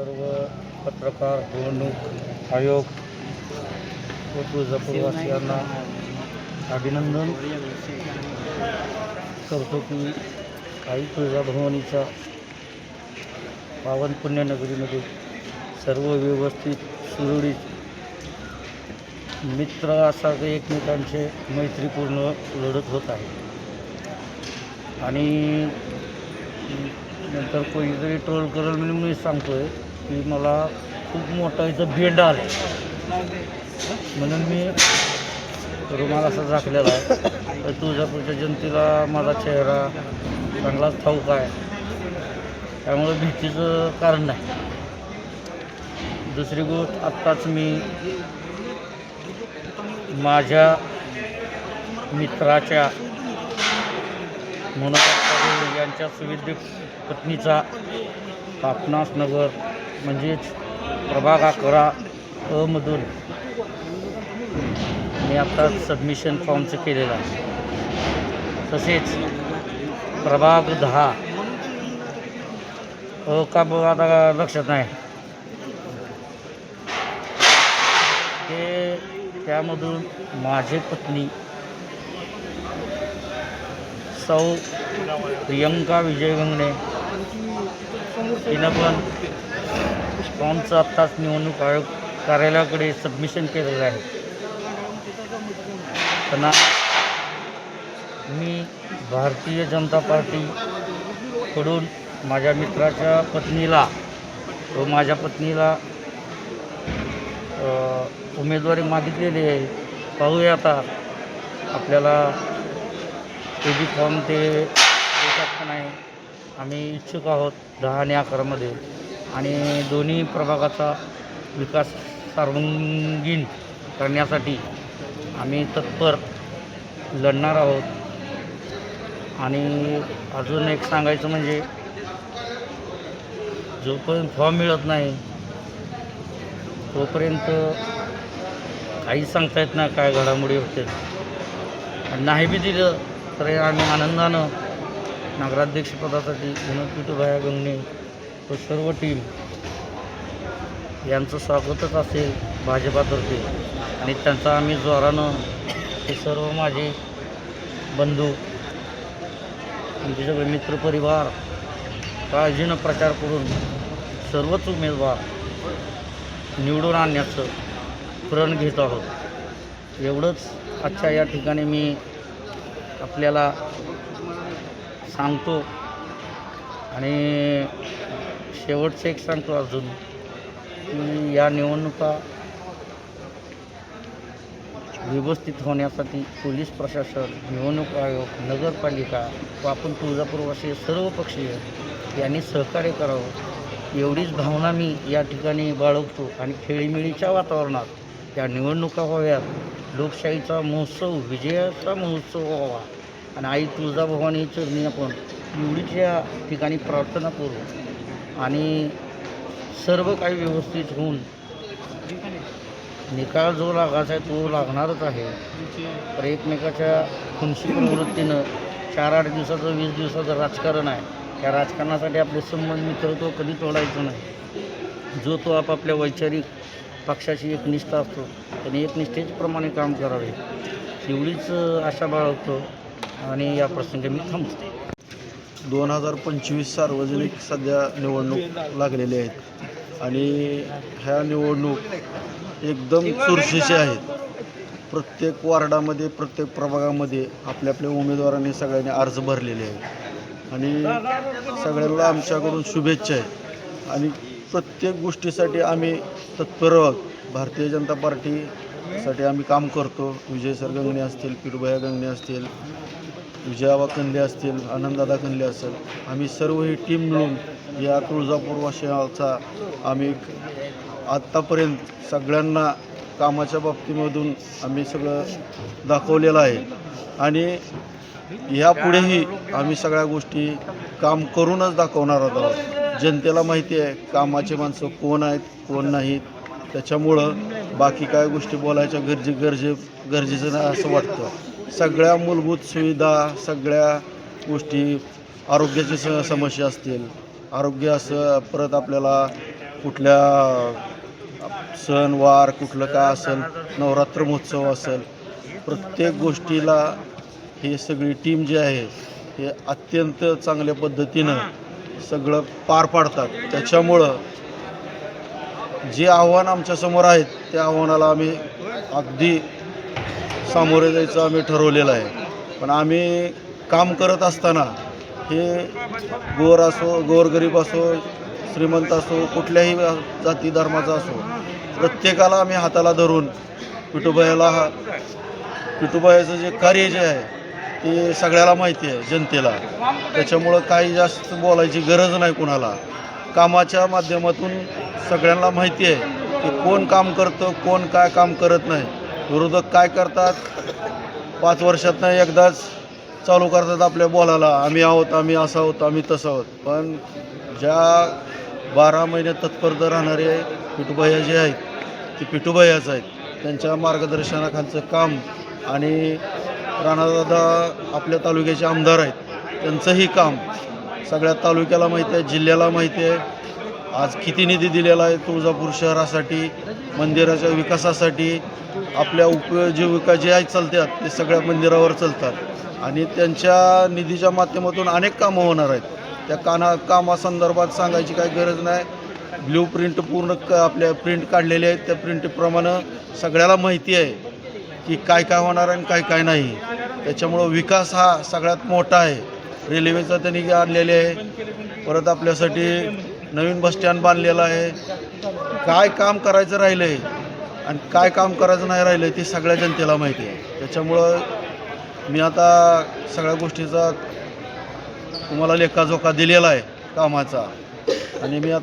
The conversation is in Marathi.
सर्व पत्रकार निवडणूक आयोग व तुळजापूरवासियांना अभिनंदन करतो की आई तुळजाभवानीच्या पावन पुण्यनगरीमध्ये सर्व व्यवस्थित सुरळीत मित्र असा एकमेकांचे मैत्रीपूर्ण लढत होत आहे. आणि नंतर कोणीतरी ट्रोल करेल म्हणून मी सांगतोय की मला खूप मोठा इथं बेंड आला म्हणून मी रुमाल असा झाकलेला आहे. तर तुळजापूरच्या जनतेला माझा चेहरा चांगलाच ठाऊक आहे. त्यामुळे भीतीचं कारण नाही. दुसरी गोष्ट आत्ताच मी माझ्या मित्राच्या म्हणून यांच्या सुविध पत्नीचा कापनास नगर म्हणजेच प्रभाग अकरा अमधून मी आत्ताच सबमिशन फॉर्मचं केलेलं. आहे तसेच प्रभाग दहा. अ का ब आता लक्षात नाही. ते त्यामधून माझी पत्नी सौ प्रियंका विजय गंगणे तिनं पण फॉर्मचं आत्ताच निवडणूक आयोग कार्यालयाकडे सबमिशन केलेलं आहे. त्यांना मी भारतीय जनता पार्टीकडून माझ्या मित्राच्या पत्नीला व माझ्या पत्नीला उमेदवारी मागितलेली आहे. पाहूया आता आपल्याला ते बी फॉर्म ते देतात का नाही आम्ही इच्छुक आहोत दहा आणि अकरामध्ये. आणि दोन्ही प्रभागाचा विकास सर्वांगीण करण्यासाठी आम्ही तत्पर लढणार आहोत. आणि अजून एक सांगायचं म्हणजे जोपर्यंत फॉर्म मिळत नाही तोपर्यंत काहीच सांगता येत नाही काय घडामोडी होते नाही बी दिलं तर आम्ही आनंदानं नगराध्यक्षपदासाठी विनोद पिटूभाया गंगणे व सर्व टीम यांचं स्वागतच असेल भाजपातर्फे आणि त्यांचा आम्ही जोरानं हे सर्व माझे बंधू आमचे सगळे मित्रपरिवार काळजीनं प्रचार करून सर्वच उमेदवार निवडून आणण्याचं प्रण घेत आहोत. एवढंच आजच्या या ठिकाणी मी आपल्याला सांगतो. आणि शेवटचं एक सांगतो अजून की या निवडणुका व्यवस्थित होण्यासाठी पोलीस प्रशासन निवडणूक आयोग नगरपालिका व आपण तुळजापूरवासी सर्व पक्षीय यांनी सहकार्य करावं. एवढीच भावना मी या ठिकाणी बाळगतो आणि खेळीमेळीच्या वातावरणात या निवडणुका व्हाव्यात. लोकशाहीचा महोत्सव विजयाचा महोत्सव व्हावा. आणि आई तुळजाभवानी चरणी आपण एवढीच या ठिकाणी प्रार्थना करू. आणि सर्व काही व्यवस्थित होऊन निकाल जो लागायचा आहे तो लागणारच आहे. तर एकमेकाच्या खुनशी प्रवृत्तीनं चार आठ दिवसाचं वीस दिवसाचं राजकारण आहे. त्या राजकारणासाठी आपले संबंध मित्रत्व कधी तोडायचं नाही. जो तो आपापल्या वैचारिक पक्षाची एक निष्ठा असतो त्याने एकनिष्ठेप्रमाणे काम करावे. एवढीच आशा बाळगतो आणि या प्रसंगी मी थांबतो. दोन हजार पंचवीस सार्वजनिक सध्या निवडणूक लागलेली आहेत. आणि ह्या निवडणूक एकदम चुरशीची आहेत. प्रत्येक वार्डामध्ये प्रत्येक प्रभागामध्ये आपल्या आपल्या उमेदवारांनी सगळ्यांनी अर्ज भरलेले आहेत. आणि सगळ्यांना आमच्याकडून शुभेच्छा आहेत. आणि प्रत्येक गोष्टीसाठी आम्ही तत्पर भारतीय जनता पार्टीसाठी आम्ही काम करतो. विजय सर गंगणे असतील पिरुभया गंगणे असतील विजयाबा कंदे असतील आनंददादा कनले असेल आम्ही सर्व ही टीम मिळून या तुळजापूर वाशियाचा आम्ही आत्तापर्यंत सगळ्यांना कामाच्या बाबतीमधून आम्ही सगळं दाखवलेलं आहे. आणि ह्यापुढेही आम्ही सगळ्या गोष्टी काम करूनच दाखवणार आहोत. जनतेला माहिती आहे कामाचे माणसं कोण आहेत कोण नाहीत. त्याच्यामुळं बाकी काय गोष्टी बोलायच्या गरजे गरजे गरजेचं नाही असं वाटतं. सगळ्या मूलभूत सुविधा सगळ्या गोष्टी आरोग्याची स समस्या असतील. आरोग्य असं परत आपल्याला कुठल्या सणवार कुठलं काय असेल नवरात्र महोत्सव असेल प्रत्येक गोष्टीला हे सगळी टीम जी आहे हे अत्यंत चांगल्या पद्धतीनं सगळं पार पाडतात. त्याच्यामुळं जे आव्हान आमच्यासमोर आहेत त्या आव्हानाला आम्ही अगदी सामोरे जायचं आम्ही ठरवलेलं आहे. पण आम्ही काम करत असताना हे गोर असो गोरगरीब असो श्रीमंत असो कुठल्याही जाती धर्माचा असो प्रत्येकाला आम्ही हाताला धरून पिठुबायाला हा पिठुबायाचं जे कार्य जे आहे ते सगळ्याला माहिती आहे जनतेला. त्याच्यामुळं काही जास्त बोलायची गरज नाही कुणाला. कामाच्या माध्यमातून सगळ्यांना माहिती आहे की कोण काम करतं कोण काय काम करत नाही. विरोधक काय करतात? पाच वर्षातनं एकदाच चालू करतात आपल्या बोलायला. आम्ही आहोत आम्ही असं आहोत आम्ही तसं आहोत. पण ज्या बारा महिने तत्पर राहणारे पिठुभैया जे आहेत ते पिठुभैयाच आहेत. त्यांच्या मार्गदर्शनाखालचं काम आणि राणादादा आपल्या तालुक्याचे आमदार आहेत त्यांचंही काम सगळ्या तालुक्याला माहिती आहे जिल्ह्याला माहिती आहे. आज किती निधी दिलेला आहे तुळजापूर शहरासाठी मंदिराच्या विकासासाठी आपल्या उपजीविका जे आहेत चालतात ते सगळ्या मंदिरावर चालतात. आणि त्यांच्या निधीच्या माध्यमातून अनेक कामं होणार आहेत. त्या काना कामासंदर्भात सांगायची काही गरज नाही. ब्ल्यू प्रिंट पूर्ण क आपल्या प्रिंट काढलेले आहेत. त्या प्रिंटप्रमाणे सगळ्याला माहिती आहे की काय काय होणार आहे आणि काय काय नाही. त्याच्यामुळं विकास हा सगळ्यात मोठा आहे. रेल्वेचा त्यांनी आणलेले आहे. परत आपल्यासाठी नवीन बस स्टँड बांधलेलं आहे. काय काम करायचं राहिलं आहे आणि काय काम करायचं नाही राहिलं आहे ते सगळ्या जनतेला माहिती आहे. त्याच्यामुळं मी आता सगळ्या गोष्टीचा तुम्हाला लेखाजोखा दिलेला आहे कामाचा. आणि मी आता